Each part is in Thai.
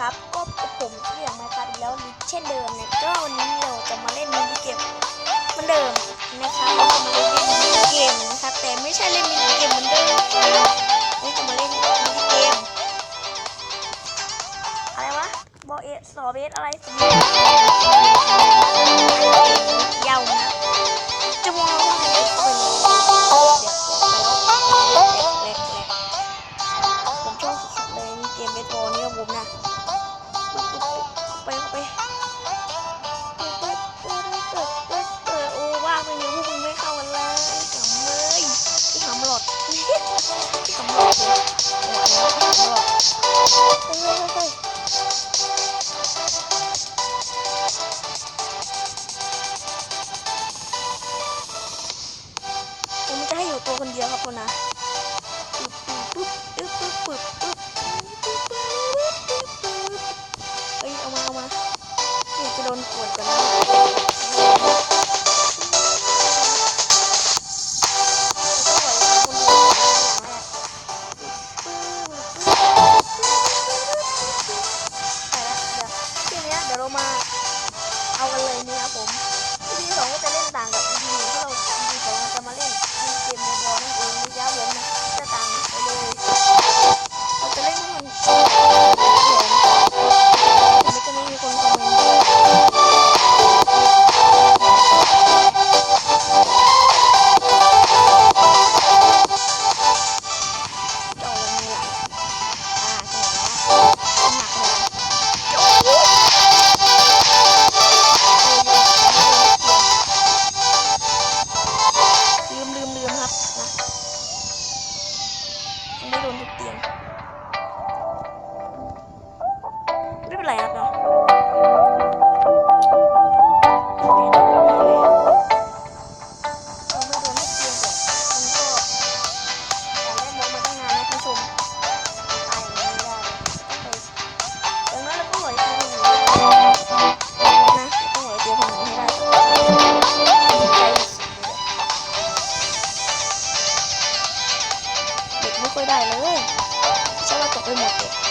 ครับก็ผมเรื่องมาตัดแล้วเช่นเดิมนะก็วันนี้เราจะมาเล่นมินิเกมเหมือนเดิมนะคะเราจะมาเล่นมินิเกมนะคะแต่ไม่ใช่เล่นมินิเกมเหมือนเดิมนี่จะมาเล่นมินิเกมอะไรวะบอเอสโอเบสอะไรสมมติ ごめんなさい。Foi, motor.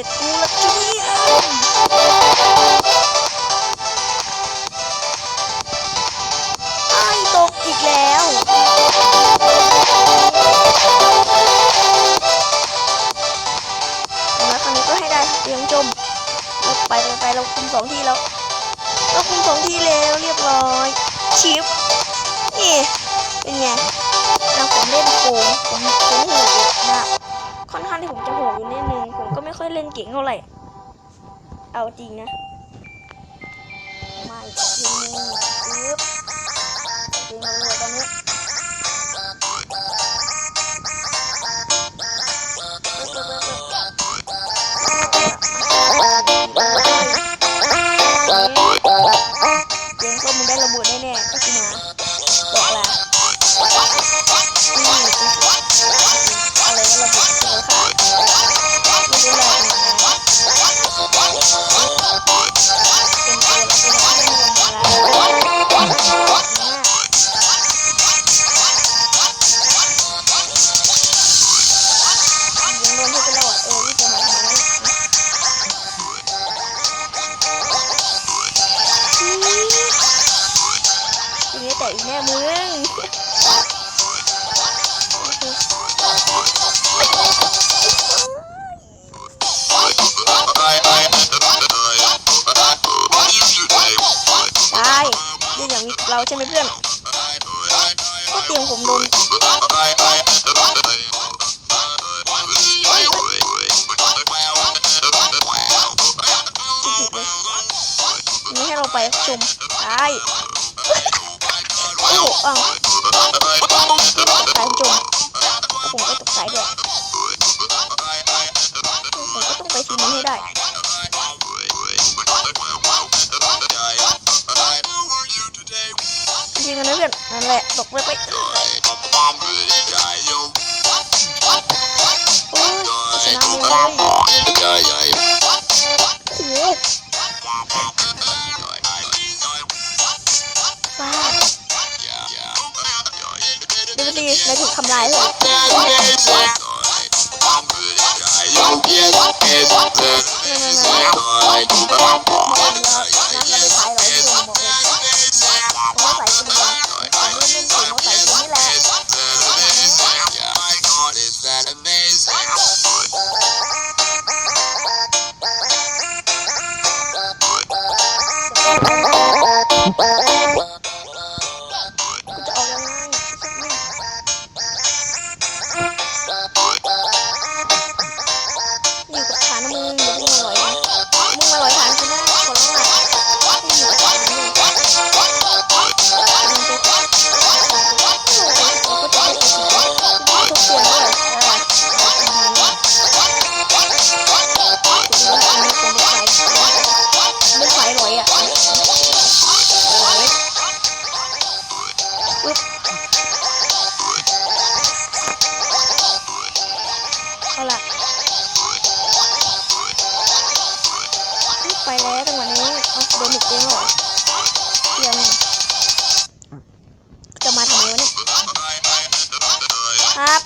็จกูละทีไอ้ตกอีกแล้วแล้วครั้งนี้ก็ให้ได้เตียงจมเราไปไปเราคุมสองทีแล้วเราคุมสองทีแล้วเรียบร้อย ชิปนี่เป็นไงเราผมเล่นโกงผมผมหูเด็กนะ ค่อนข้างที่ผมจะโหดอยู่นิดนึง ผมก็ไม่ค่อยเล่นเก่งเท่าไหร่ เอาจริงนะ มาอีกทีนึงปึ๊บจริงเลยตอนนี้ แตกอีกแน่มึงตายเรื่องอย่างเราใช่ไหมเพื่อนก็เตียงผมโดนจิกๆเลยนี่ให้เราไปชมตาย โอ้โหอ้าวตายคุณจมผมก็ตกใจด้วยผมก็ต้องไดีไม่ถูกทำลายเลยน่าจะไป เอาละไปแล้วจังหวะนี้เอาโดนหนึ่งเองเหรอเทียนจะมาทำไมวะเนี่ยครับ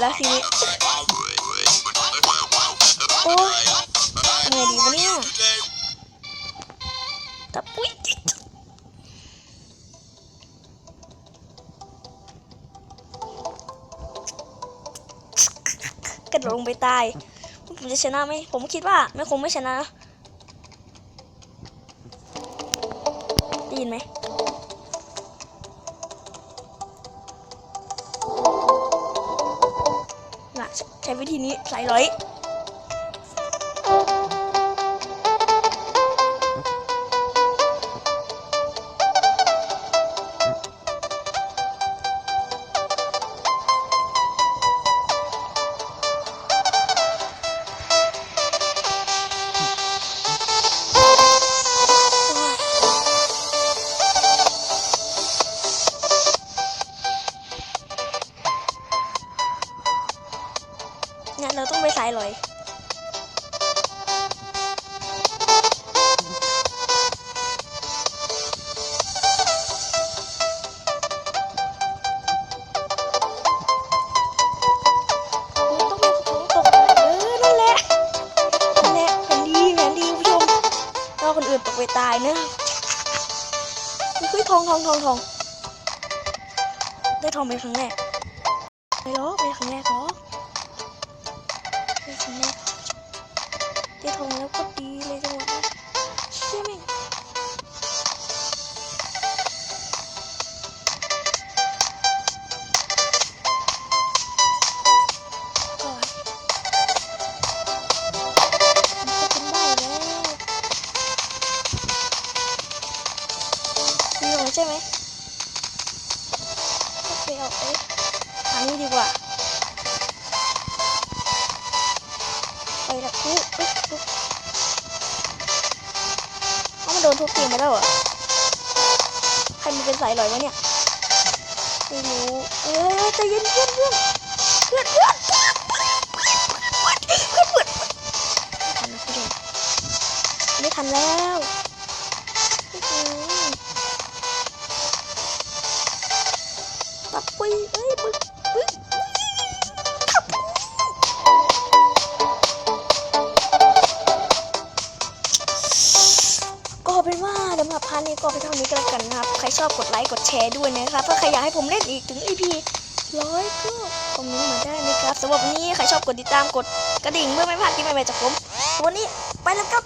แล้วชีวิตโอ้ยทำไงดีวะเนี่ยตะปุ้ยกระโดดลงไปตาย ผมจะชนะไหม ผมคิดว่าไม่คงไม่ชนะได้ยินไหม นี้ใส่ร้อยเนี่ย ไปนะเฮ้ยทองทองทองทองได้ทองเป็นครั้งแรกไม่หรอกเป็นครั้งแรกหรอกเป็นครั้งแรกได้ทองแล้วก็ดีเลยจังหวะเชี่ยแม่ง ใช่ไหมโอเคเอาเอ๊ะทางนี้ดีกว่าไปละอุ๊ยอุ๊ยอุ๊ยเอามันโดนทุบตีนไปแล้วเหรอใครมันเป็นสายลอยวะเนี่ยไม่รู้เออใจเย็นเพื่อนเพื่อนเพื่อนเพื่อนเพื่อนเพื่อนเพื่อนเพื่อนเพื่อนเพื่อนเพื่อนไม่ทันแล้ว สำหรับพาร์ทนี้ก็ไปเท่านี้ก็แล้วกันนะครับ ใครชอบกดไลค์กดแชร์ด้วยนะครับถ้าใครอยากให้ผมเล่นอีกถึง EP ร้อยก็คอมเมนต์มาได้นะครับสำหรับวันนี้ใครชอบกดติดตามกดกระดิ่งเพื่อไม่พลาดคลิปใหม่ๆจากผม วันนี้ไปแล้วครับ